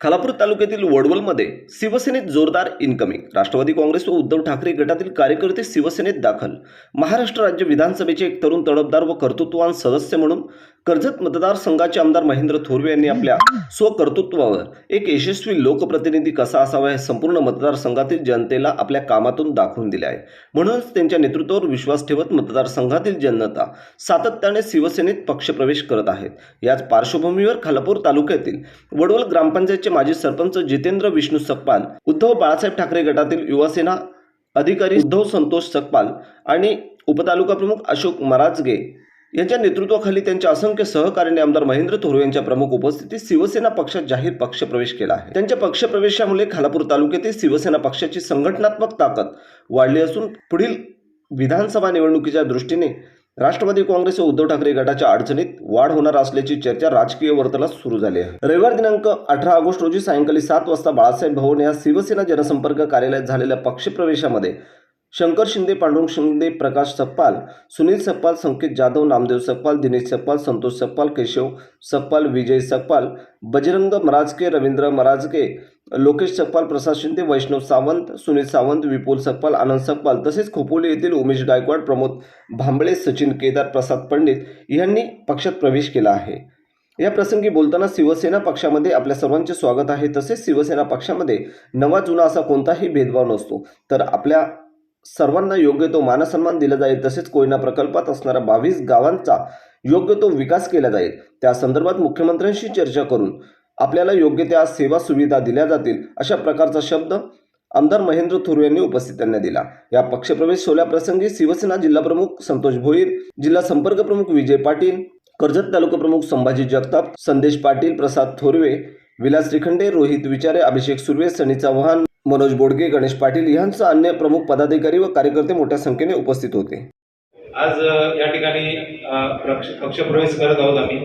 खालापूर तालुक्यातील वडवलमध्ये शिवसेनेत जोरदार इनकमिंग राष्ट्रवादी काँग्रेस व उद्धव ठाकरे गटातील कार्यकर्ते शिवसेनेत दाखल. महाराष्ट्र राज्य विधानसभेचे एक तरुण तडफदार व कर्तृत्ववान सदस्य म्हणून कर्जत मतदारसंघाचे आमदार महेंद्र थोरवे यांनी आपल्या स्वकर्तृत्वावर एक यशस्वी लोकप्रतिनिधी कसा असावा हे संपूर्ण मतदारसंघातील जनतेला आपल्या कामातून दाखवून दिले आहे. म्हणूनच त्यांच्या नेतृत्वावर विश्वास ठेवत मतदारसंघातील जनता सातत्याने शिवसेनेत पक्षप्रवेश करत आहेत. याच पार्श्वभूमीवर खालापूर तालुक्यातील वडवल ग्रामपंचायत ग्रामपंचायतचे माजी सरपंच जितेंद्र विष्णू सकपाल उद्धव बाळासाहेब ठाकरे गटातील युवासेना अधिकारी उद्धव संतोष सकपाल आणि उपतालुका प्रमुख अशोक मराजगे यांच्या नेतृत्वाखाली त्यांच्या असंख्य सहकार्याने आमदार महेंद्र थोरवे यांच्या प्रमुख उपस्थितीत शिवसेना पक्षात जाहीर पक्षप्रवेश केला आहे. त्यांच्या पक्षप्रवेशामुळे खालापूर तालुक्यातील शिवसेना पक्षाची संघटनात्मक ताकद वाढली असून पुढील विधानसभा निवडणुकीच्या दृष्टीने राष्ट्रवादी काँग्रेस व उद्धव ठाकरे गटाच्या अडचणीत वाढ होणार असल्याची चर्चा राजकीय वर्तुळात सुरू झाली आहे. रविवार दिनांक अठरा ऑगस्ट रोजी सायंकाळी सात वाजता बाळासाहेब भवन या शिवसेना जनसंपर्क कार्यालयात झालेल्या पक्षप्रवेशामध्ये शंकर शिंदे पांडुरंग शिंदे प्रकाश सप्पाल सुनील सप्पाल संकेत जाधव नामदेव सप्पाल दिनेश सप्पाल संतोष सप्पाल केशव सप्पाल विजय सप्पाल बजरंग मराजके रवींद्र मराजके लोकेश सप्पाल प्रसाद शिंदे वैष्णव सावंत सुनील सावंत विपुल सप्पाल आनंद सप्पाल तसेच खोपोली येथील उमेश गायकवाड प्रमोद भांबळे सचिन केदार प्रसाद पंडित यांनी पक्षात प्रवेश केला आहे. या प्रसंगी बोलताना शिवसेना पक्षामध्ये आपल्या सर्वांचे स्वागत आहे. तसेच शिवसेना पक्षामध्ये नवा जुना असा कोणताही भेदभाव नसतो. तर आपल्या सर्वांना योग्य तो मानसन्मान दिला जाईल तसेच कोयना प्रकल्पात असणाऱ्या बावीस गावांचा योग्य तो विकास केला जाईल. त्या संदर्भात मुख्यमंत्र्यांशी चर्चा करून आपल्याला योग्य त्या सेवा सुविधा दिल्या जातील अशा प्रकारचा शब्द आमदार महेंद्र थोरवे यांनी उपस्थितांना दिला. या पक्षप्रवेश सोहळ्याप्रसंगी शिवसेना जिल्हाप्रमुख संतोष भोईर जिल्हा संपर्क प्रमुख विजय पाटील कर्जत तालुका प्रमुख संभाजी जगताप संदेश पाटील प्रसाद थोरवे विलास श्रीखंडे रोहित विचारे अभिषेक सुर्वे सनी चव्हाण मनोज बोडगे गणेश पाटील यांसह अन्य प्रमुख पदाधिकारी व कार्यकर्ते मोठ्या संख्येने उपस्थित होते. आज या ठिकाणी अ, पक्ष पक्षप्रवेश करत आहोत आम्ही.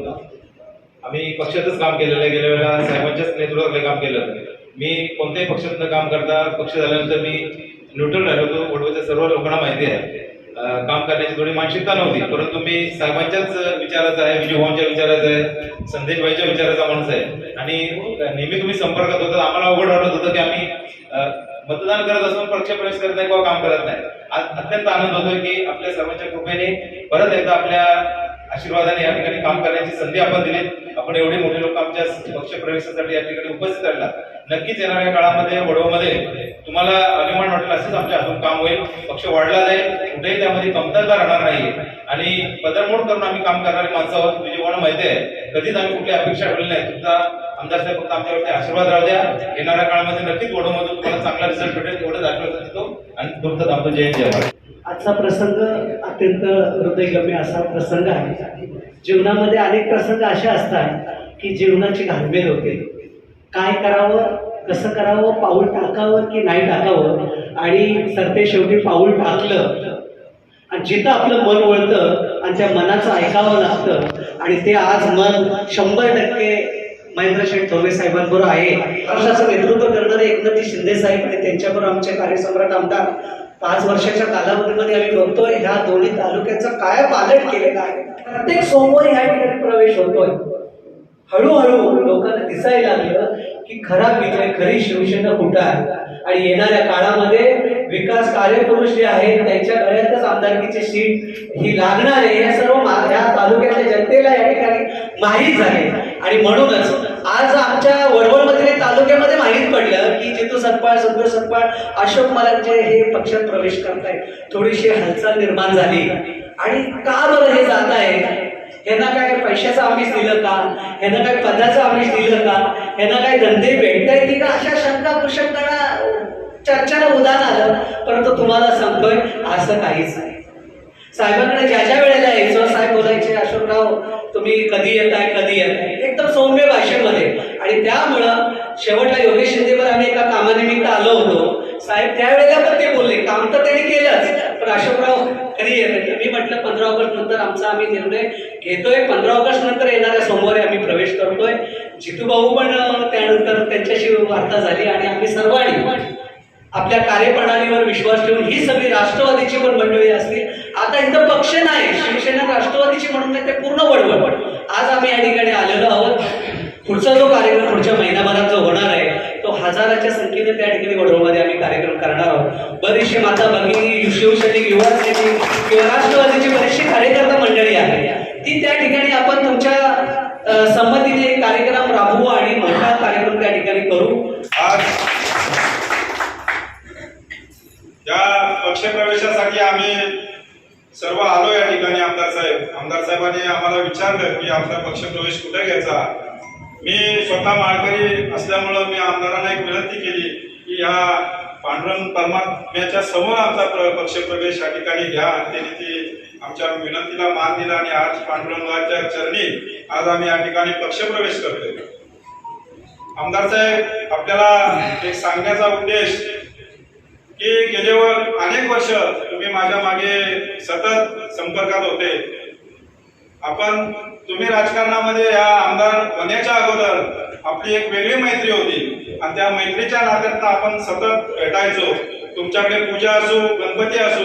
आम्ही पक्षातच काम केलेलं आहे. गेल्या वेळेला साहेबांच्याच नेतृत्वाखाली काम केलं मी कोणत्याही पक्षातनं काम करता पक्ष झाल्यानंतर मी न्यूट्रल राहिलो होतो सर्व लोकांना माहिती आहे. काम करण्याची थोडी मानसिकता नव्हती. परंतु मी साहेबांच्याच विचाराचा आहे विजयभाऊंच्या विचाराचा आहे संदेशबाईच्या विचाराचा माणूस आहे. आणि नेहमी तुम्ही संपर्कात होता आम्हाला अवघड वाटत होतं की आम्ही मतदान करत असून पक्ष प्रवेश करत नाही किंवा काम करत नाही. आज अत्यंत आनंद होतोय की आपल्या सर्वांच्या कृपेने परत एकदा आपल्या आशीर्वादाने या ठिकाणी काम करण्याची संधी आपण दिली आपण एवढे मोठे लोक आमच्या पक्ष प्रवेशासाठी या ठिकाणी उपस्थित राहिला नक्कीच येणाऱ्या काळामध्ये वडोमध्ये तुम्हाला अभिमान वाटला असंच आमच्या हातून काम होईल. पक्ष वाढला जाईल कुठेही त्यामध्ये कमतरता राहणार नाही. आणि पदरमोड करून आम्ही काम करणारी माणसं आहोत म्हणजे कोणाला माहिती आहे कधीच आम्ही कुठली अपेक्षा ठेवली नाही. तुमचा आमदार साहेब फक्त आमच्यावरती आशीर्वाद राहू द्या. येणाऱ्या काळामध्ये नक्कीच वडोमधून तुम्हाला चांगला रिझल्ट भेटेल एवढंच आशीर्वाद देतो आणि तुमचं आमचं जय जय आजचा प्रसंग अत्यंत हृदयगम्य असा प्रसंग आहे. जीवनामध्ये अनेक प्रसंग असे असतात की जीवनाची घालमेल होते. काय करावं कसं करावं पाऊल टाकावं की नाही टाकावं? आणि सरते शेवटी पाऊल टाकलं. आणि जिथं आपलं मन वळतं आणि त्या मनाचं ऐकावं लागतं आणि ते आज मन शंभर टक्के महेंद्र शेठ थोरवे साहेबांबरोबर आहे. पक्षाचं नेतृत्व करणारे एकनाथजी शिंदे साहेब आणि त्यांच्याबरोबर आमचे कार्यसम्राट आमदार. पाच वर्षाच्या कालावधीमध्ये आम्ही बघतोय ह्या दोन्ही तालुक्याचा काय पालन केलेला आहे. प्रत्येक सोमवारी ह्या ठिकाणी प्रवेश होतोय. हळूहळू लोकांना दिसायला लागलं की खरा विजय खरी शिवसेना कुठं आहे? आणि येणाऱ्या काळामध्ये विकास कार्यपुरुष जे आहेत त्यांच्या गळ्यातच आमदारकीची सीट ही लागणार आहे. हे सर्व या तालुक्यातल्या जनतेला या ठिकाणी माहीत झाले. आणि म्हणूनच आज आमच्या वडवळमध्ये तालुक्यामध्ये माहीत पडलं की जितू सतपाळ सदगुरू सतपाळ अशोक मलांचे हे पक्षात प्रवेश करतायत थोडीशी हालचाल निर्माण झाली. आणि का बरं हे जात पैशाचं आमिष दिलं का? ह्यांना काय पदाचं आमिष दिलं का? ह्यांना काय धंदे भेटता की का? अशा शंका कुशंकाला चर्चेला उदाहरण आलं परंतु तुम्हाला सांगतोय असं काहीच नाही. साहेबांकडे ज्या ज्या वेळेला यायचं साहेब बोलायचे अशोकराव तुम्ही कधी येताय कधी येताय? एकदम सौम्य भाषेमध्ये. आणि त्यामुळं शेवटला योगेश शिंदेवर आम्ही एका कामानिमित्त आलो होतो. साहेब त्यावेळेला पण ते बोलले. काम तर त्यांनी केलंच. पण अशोकराव कधी येत मी म्हटलं पंधरा ऑगस्ट नंतर आमचा आम्ही निर्णय घेतोय. पंधरा ऑगस्ट नंतर येणाऱ्या सोमवारी आम्ही प्रवेश करतोय. जितूभाऊ पण त्यानंतर त्यांच्याशी वार्ता झाली आणि आम्ही सर्वांनी आपल्या कार्यप्रणालीवर विश्वास ठेवून ही सगळी राष्ट्रवादीची पण मंडळी असतील आता इथं पक्ष नाही. शिवसेना राष्ट्रवादीची म्हणून नाही ते पूर्ण वळवळ. आज आम्ही या ठिकाणी आलेलो आहोत. पुढचा जो कार्यक्रम पुढच्या महिन्याभरात जो हजाराच्या संख्येने त्या ठिकाणी वडोळमध्ये आम्ही कार्यक्रम करणार आहोत. बरीचशी माता भगिनी शिवसैनिक युवा सैनिक किंवा राष्ट्रवादीची बरीचशी कार्यकर्ता मंडळी आहे ती त्या ठिकाणी आपण तुमच्या संमतीने कार्यक्रम राबवू आणि मोठा कार्यक्रम त्या ठिकाणी करू. आज या पक्षप्रवेशासाठी आम्ही सर्व आलो या ठिकाणी आमदार साहेब. आमदार साहेबांनी आम्हाला विचारलं की आपला पक्षप्रवेश कुठे घ्यायचा? मी स्वतः माळकरी असल्यामुळं मी आमदारांना एक विनंती केली की या पांडुरंग परमात्म्याच्या समोर आमचा प्र- पक्षप्रवेश या ठिकाणी घ्या. त्यांनी ती आमच्या विनंतीला मान दिला आणि आज पांडुरंगाच्या चरणी आज आम्ही या ठिकाणी पक्षप्रवेश करतोय. आमदार साहेब आपल्याला एक सांगण्याचा उद्देश की गेल्यावर अनेक वर्ष तुम्ही माझ्या मागे सतत संपर्कात होते. आपण तुम्ही राजकारणामध्ये या आमदार होण्याच्या अगोदर आपली एक वेगळी मैत्री होती. आणि त्या मैत्रीच्या नात्यात आपण सतत भेटायचो. तुमच्याकडे पूजा असो गणपती असो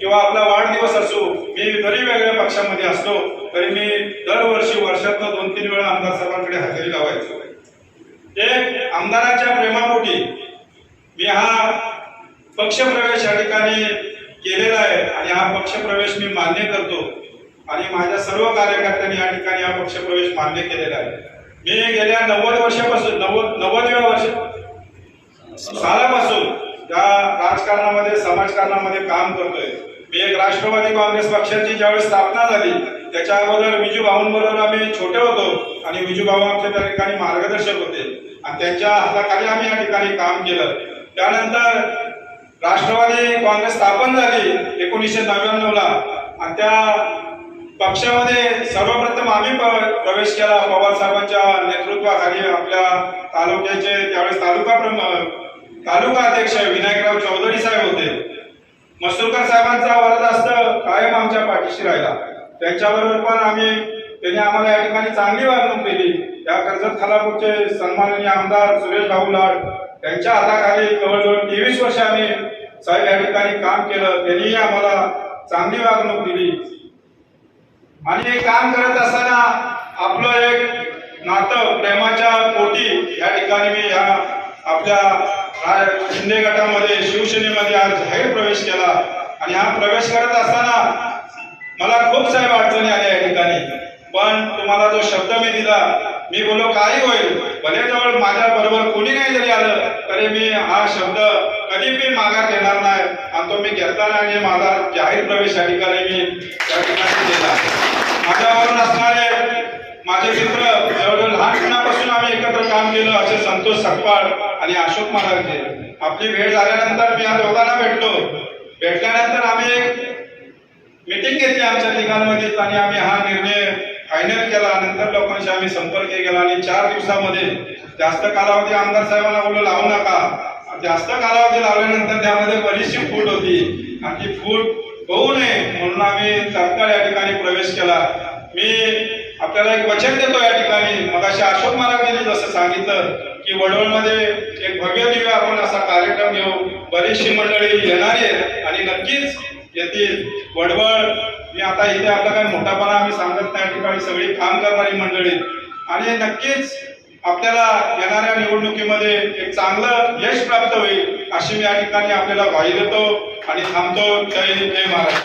किंवा आपला वाढदिवस असो मी जरी वेगळ्या पक्षामध्ये असलो तरी मी दरवर्षी वर्षातनं दोन तीन वेळा आमदार साहेबांकडे हजेरी लावायचो. एक आमदाराच्या प्रेमापोटी मी हा पक्षप्रवेश या ठिकाणी केलेला आहे आणि हा पक्षप्रवेश मी मान्य करतो. आणि माझ्या सर्व कार्यकर्त्यांनी या ठिकाणी हा पक्षप्रवेश मान्य केलेला आहे. मी गेल्या नव्वद वर्षापासून नव्वद नव्वदव्या वर्ष सालापासून या राजकारणामध्ये समाजकारणामध्ये काम करतोय. मी एक राष्ट्रवादी काँग्रेस पक्षाची ज्यावेळेस स्थापना झाली त्याच्या अगोदर विजू भाऊंबरोबर आम्ही छोटे होतो आणि विजू भाऊ आमच्या त्या ठिकाणी मार्गदर्शक होते. आणि त्यांच्या हाताखाली आम्ही या ठिकाणी काम केलं. त्यानंतर राष्ट्रवादी काँग्रेस स्थापन झाली एकोणीसशे नव्याण्णवला. आणि त्या पक्षामध्ये सर्वप्रथम आम्ही प्रवेश केला. पवार साहेबांच्या नेतृत्वाखाली आपल्या तालुक्याचे त्यावेळेस तालुका प्रमुख तालुका अध्यक्ष विनायकराव चौधरी साहेब होते. मसुरकर साहेबांचा वरदास्त कायम आमच्या पाठीशी राहिला. त्यांच्याबरोबर पण आम्ही त्यांनी आम्हाला या ठिकाणी चांगली वागणूक दिली या कर्जत खालापूरचे सन्माननीय आमदार सुरेश भाऊ लाड त्यांच्या हाताखाली जवळजवळ तेवीस वर्ष आम्ही साहेब या ठिकाणी काम केलं. त्यांनीही आम्हाला चांगली वागणूक दिली. आणि हे काम करत असताना आपलं एक नातं प्रेमाच्या पोटी या ठिकाणी मी या आपल्या शिंदे गटामध्ये शिवसेनेमध्ये आज जाहीर प्रवेश केला. आणि हा प्रवेश करत असताना मला खूप साहेब अडचणी आल्या या ठिकाणी. पण तुम्हाला जो शब्द मी दिला मी बोलो काही होईल. भले जवळ माझ्या बरोबर कोणी नाही जरी आलं तरी मी हा शब्द कधी मी माघार घेणार नाही. आणि तो मी घेतला आणि माझा जाहीर प्रवेश अधिकारी मी त्या ठिकाणी दिला. माझ्यावरून असणारे माझे मित्र जवळजवळ लहानपणापासून आम्ही एकत्र काम केलं असे संतोष सकपाळ आणि अशोक महाराजचे. आपली भेट झाल्यानंतर मी या दोघांना भेटलो. भेटल्यानंतर आम्ही एक मीटिंग घेतली आमच्या तिघांमध्येच आणि आम्ही हा निर्णय फायनल केला नंतर लोकांशी आम्ही संपर्क केला आणि चार दिवसामध्ये जास्त कालावधी आमदार साहेबांना बोललो लावू नका. जास्त कालावधी लावल्यानंतर त्यामध्ये बरीचशी फूट होती. आणि ती फूट होऊ नये म्हणून आम्ही तात्काळ या ठिकाणी प्रवेश केला. मी आपल्याला एक वचन देतो या ठिकाणी. मग अशोक महाराजांनी जसं सांगितलं की वडवळमध्ये एक भव्य दिव्य आपण असा कार्यक्रम घेऊ. बरीचशी मंडळी येणार आहेत आणि नक्कीच येतील. वडवळ मी आता इथे आपला काय मोठापणा आम्ही सांगत त्या ठिकाणी सगळी काम करणारी मंडळी. आणि नक्कीच आपल्याला येणाऱ्या निवडणुकीमध्ये एक चांगलं यश प्राप्त होईल अशी मी या ठिकाणी आपल्याला ग्वाही देतो आणि थांबतो. जय हिंद, जय महाराष्ट्र.